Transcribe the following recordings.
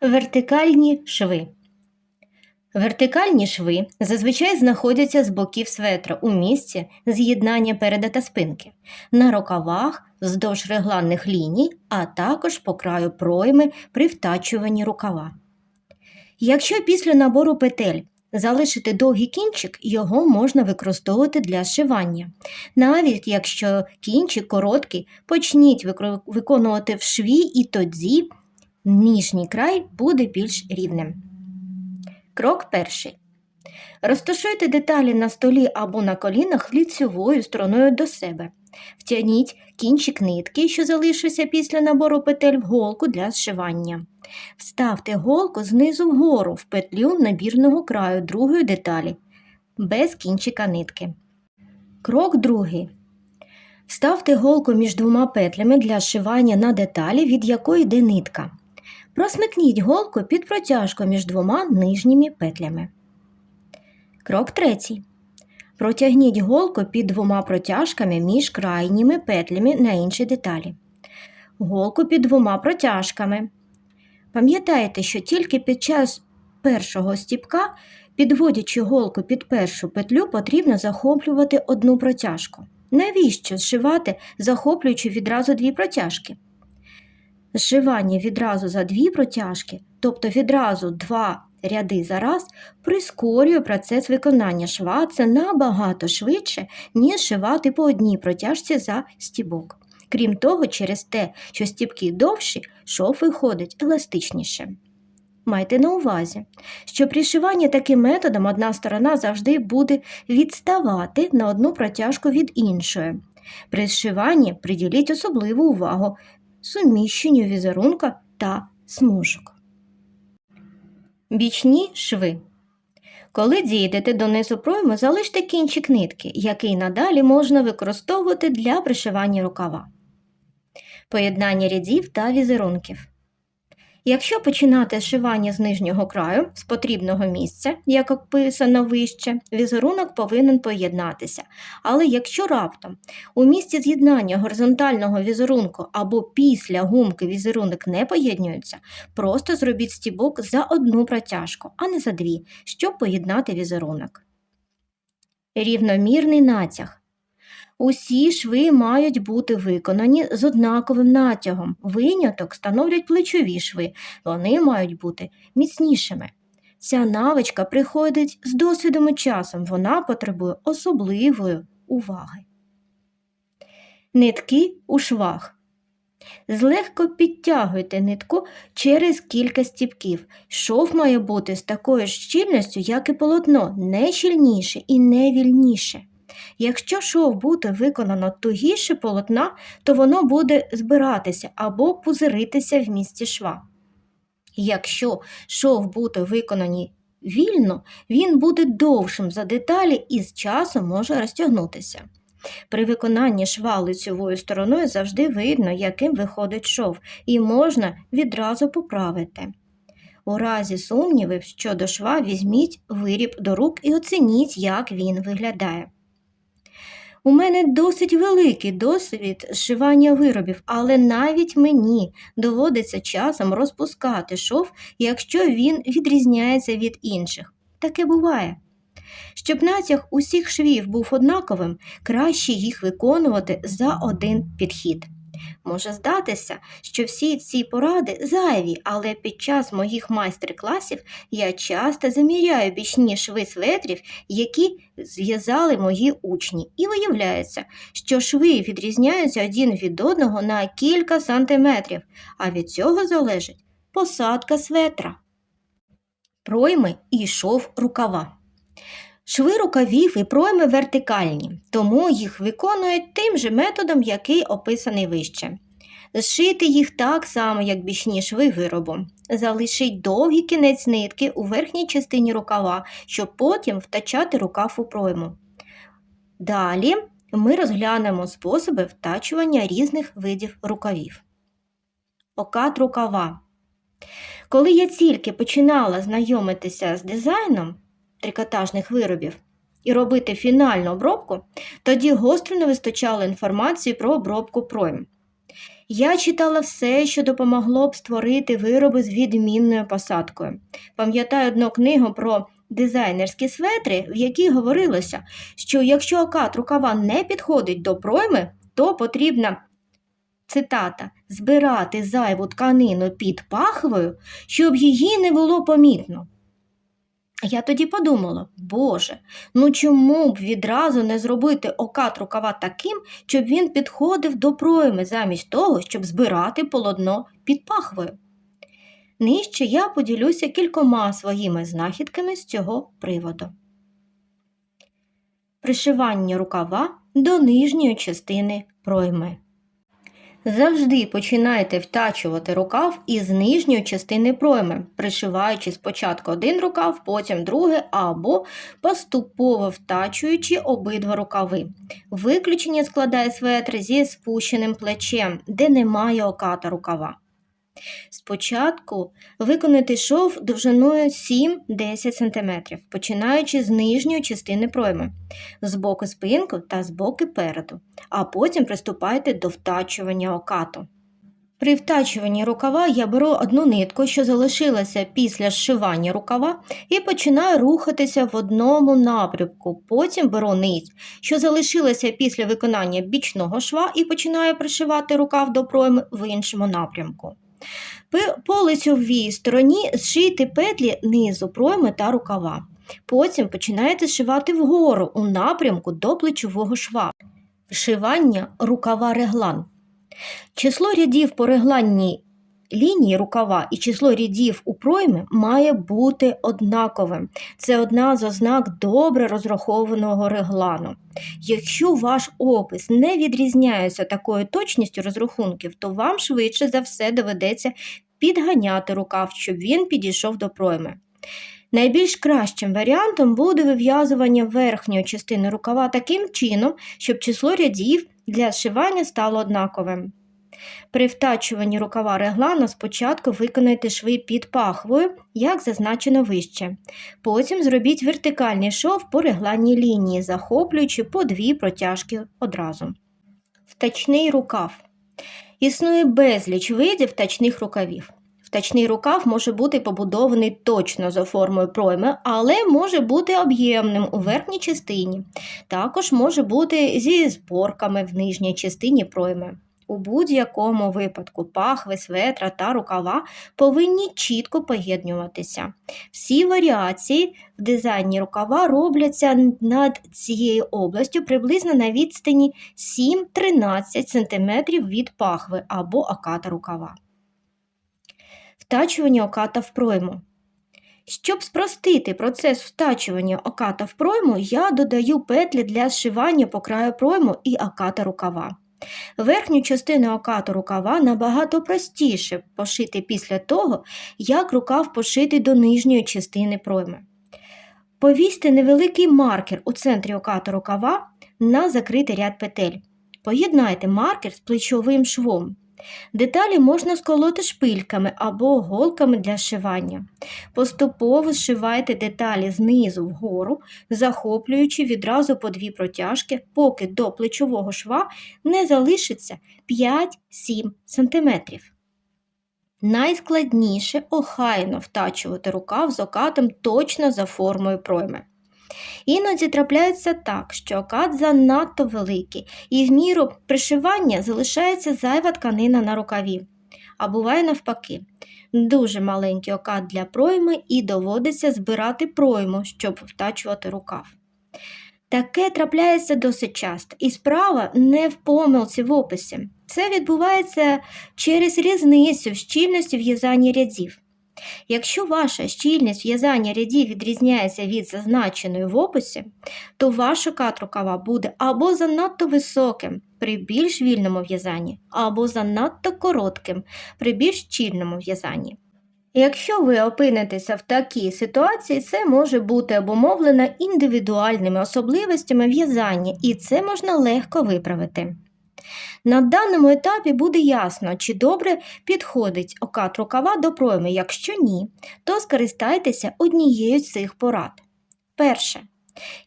Вертикальні шви. Вертикальні шви зазвичай знаходяться з боків светра у місці з'єднання переда та спинки, на рукавах вздовж регланних ліній, а також по краю пройми при втачуванні рукава. Якщо після набору петель залишити довгий кінчик, його можна використовувати для зшивання. Навіть якщо кінчик короткий, почніть виконувати в шві і тоді нижній край буде більш рівним. Крок перший. Розташуйте деталі на столі або на колінах лицьовою стороною до себе. Втягніть кінчик нитки, що залишився після набору петель в голку для зшивання. Вставте голку знизу вгору в петлю набірного краю другої деталі, без кінчика нитки. Крок другий. Вставте голку між двома петлями для зшивання на деталі, від якої йде нитка. Просмикніть голку під протяжку між двома нижніми петлями. Крок третій. Протягніть голку під двома протяжками між крайніми петлями на іншій деталі. Голку під двома протяжками. Пам'ятайте, що тільки під час першого стіпка, підводячи голку під першу петлю, потрібно захоплювати одну протяжку. Навіщо зшивати, захоплюючи відразу дві протяжки? Зшивання відразу за дві протяжки, тобто відразу два ряди за раз, прискорює процес виконання шва. Це набагато швидше, ніж шивати по одній протяжці за стібок. Крім того, через те, що стібки довші, шов виходить еластичніше. Майте на увазі, що при шиванні таким методом одна сторона завжди буде відставати на одну протяжку від іншої. При зшиванні приділіть особливу увагу суміщенню візерунка та смужок. Бічні шви. Коли дійдете до низу пройми, залиште кінчик нитки, який надалі можна використовувати для пришивання рукава. Поєднання рядів та візерунків. Якщо починати зшивання з нижнього краю з потрібного місця, як описано вище, візерунок повинен поєднатися. Але якщо раптом у місці з'єднання горизонтального візерунку або після гумки візерунок не поєднуються, просто зробіть стібок за одну протяжку, а не за дві, щоб поєднати візерунок. Рівномірний натяг. Усі шви мають бути виконані з однаковим натягом. Виняток становлять плечові шви, вони мають бути міцнішими. Ця навичка приходить з досвідом і часом, вона потребує особливої уваги. Нитки у швах. Злегко підтягуйте нитку через кілька стіпків. Шов має бути з такою ж щільністю, як і полотно, не щільніше і не вільніше. Якщо шов буде виконано тугіше полотна, то воно буде збиратися або пузиритися в місці шва. Якщо шов буде виконаний вільно, він буде довшим за деталі і з часом може розтягнутися. При виконанні шва лицьовою стороною завжди видно, яким виходить шов, і можна відразу поправити. У разі сумнівів щодо шва візьміть виріб до рук і оцініть, як він виглядає. У мене досить великий досвід зшивання виробів, але навіть мені доводиться часом розпускати шов, якщо він відрізняється від інших. Таке буває. Щоб натяг усіх швів був однаковим, краще їх виконувати за один підхід. Може здатися, що всі ці поради зайві, але під час моїх майстер-класів я часто заміряю бічні шви светрів, які зв'язали мої учні, і виявляється, що шви відрізняються один від одного на кілька сантиметрів, а від цього залежить посадка светра. Пройми і шов рукава. Шви рукавів і пройми вертикальні, тому їх виконують тим же методом, який описаний вище. Зшити їх так само, як бічні шви виробу. Залишіть довгий кінець нитки у верхній частині рукава, щоб потім втачати рукав у пройму. Далі ми розглянемо способи втачування різних видів рукавів. Окат рукава. Коли я тільки починала знайомитися з дизайном, трикотажних виробів і робити фінальну обробку, тоді гостро не вистачало інформації про обробку пройм. Я читала все, що допомогло б створити вироби з відмінною посадкою. Пам'ятаю одну книгу про дизайнерські светри, в якій говорилося, що якщо окат рукава не підходить до пройми, то потрібна цитата збирати зайву тканину під пахвою, щоб її не було помітно. Я тоді подумала, Боже, ну чому б відразу не зробити окат рукава таким, щоб він підходив до пройми замість того, щоб збирати полотно під пахвою? Нижче я поділюся кількома своїми знахідками з цього приводу. Пришивання рукава до нижньої частини пройми. Завжди починайте втачувати рукав із нижньої частини пройми, пришиваючи спочатку один рукав, потім другий, або поступово втачуючи обидва рукави. Виключення складає светр зі спущеним плечем, де немає оката рукава. Спочатку виконати шов довжиною 7-10 см, починаючи з нижньої частини пройми, з боку спинку та з боку переду, а потім приступайте до втачування окату. При втачуванні рукава я беру одну нитку, що залишилася після зшивання рукава, і починаю рухатися в одному напрямку. Потім беру нить, що залишилася після виконання бічного шва, і починаю пришивати рукав до пройми в іншому напрямку. По лицьовій стороні зшийте петлі низу пройми та рукава. Потім починаєте зшивати вгору у напрямку до плечового шва. Вшивання рукава реглан. Число рядів по регланній лінії рукава і число рядів у проймі має бути однаковим. Це одна з ознак добре розрахованого реглану. Якщо ваш опис не відрізняється такою точністю розрахунків, то вам швидше за все доведеться підганяти рукав, щоб він підійшов до пройми. Найбільш кращим варіантом буде вив'язування верхньої частини рукава таким чином, щоб число рядів для зшивання стало однаковим. При втачуванні рукава реглана спочатку виконайте шви під пахвою, як зазначено вище. Потім зробіть вертикальний шов по регланній лінії, захоплюючи по дві протяжки одразу. Втачний рукав. Існує безліч видів втачних рукавів. Втачний рукав може бути побудований точно за формою пройми, але може бути об'ємним у верхній частині. Також може бути зі зборками в нижній частині пройми. У будь-якому випадку пахви, светра та рукава повинні чітко поєднюватися. Всі варіації в дизайні рукава робляться над цією областю приблизно на відстані 7-13 см від пахви або оката рукава. Втачування оката в пройму. Щоб спростити процес втачування оката в пройму, я додаю петлі для зшивання по краю пройму і оката рукава. Верхню частину окату рукава набагато простіше пошити після того, як рукав пошити до нижньої частини пройми. Повісьте невеликий маркер у центрі окату рукава на закритий ряд петель. Поєднайте маркер з плечовим швом. Деталі можна сколоти шпильками або голками для шивання. Поступово зшивайте деталі знизу вгору, захоплюючи відразу по дві протяжки, поки до плечового шва не залишиться 5-7 см. Найскладніше охайно втачувати рукав з окатом точно за формою пройми. Іноді трапляється так, що окат занадто великий, і в міру пришивання залишається зайва тканина на рукаві. А буває навпаки, дуже маленький окат для пройми і доводиться збирати пройму, щоб втачувати рукав. Таке трапляється досить часто, і справа не в помилці в описі. Це відбувається через різницю в щільності в'язання рядів. Якщо ваша щільність в'язання рядів відрізняється від зазначеної в описі, то ваш окат рукава буде або занадто високим при більш вільному в'язанні, або занадто коротким при більш щільному в'язанні. Якщо ви опинитеся в такій ситуації, це може бути обумовлено індивідуальними особливостями в'язання, і це можна легко виправити. На даному етапі буде ясно, чи добре підходить окат рукава до пройми. Якщо ні, то скористайтеся однією з цих порад. Перше.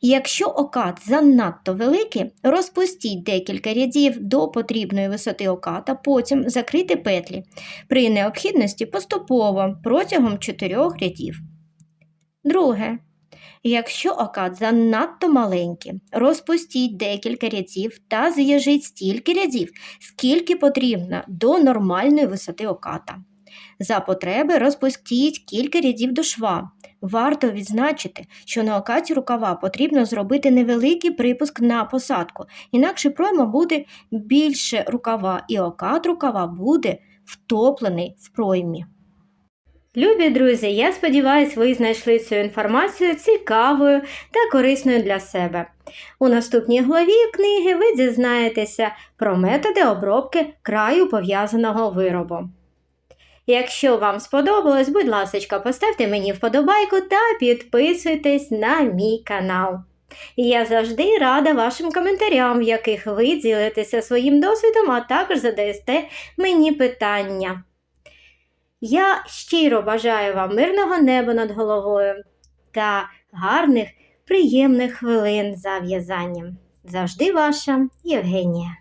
Якщо окат занадто великий, розпустіть декілька рядів до потрібної висоти оката, потім закрийте петлі. При необхідності поступово протягом чотирьох рядів. Друге. Якщо окат занадто маленький, розпустіть декілька рядів та зв'яжіть стільки рядів, скільки потрібно до нормальної висоти оката. За потреби розпустіть кілька рядів до шва. Варто відзначити, що на окаті рукава потрібно зробити невеликий припуск на посадку, інакше пройма буде більше рукава, і окат рукава буде втоплений в проймі. Любі друзі, я сподіваюся, ви знайшли цю інформацію цікавою та корисною для себе. У наступній главі книги ви дізнаєтеся про методи обробки краю пов'язаного виробу. Якщо вам сподобалось, будь ласка, поставте мені вподобайку та підписуйтесь на мій канал. Я завжди рада вашим коментарям, в яких ви ділитеся своїм досвідом, а також задаєте мені питання. Я щиро бажаю вам мирного неба над головою та гарних, приємних хвилин за в'язанням. Завжди ваша Євгенія.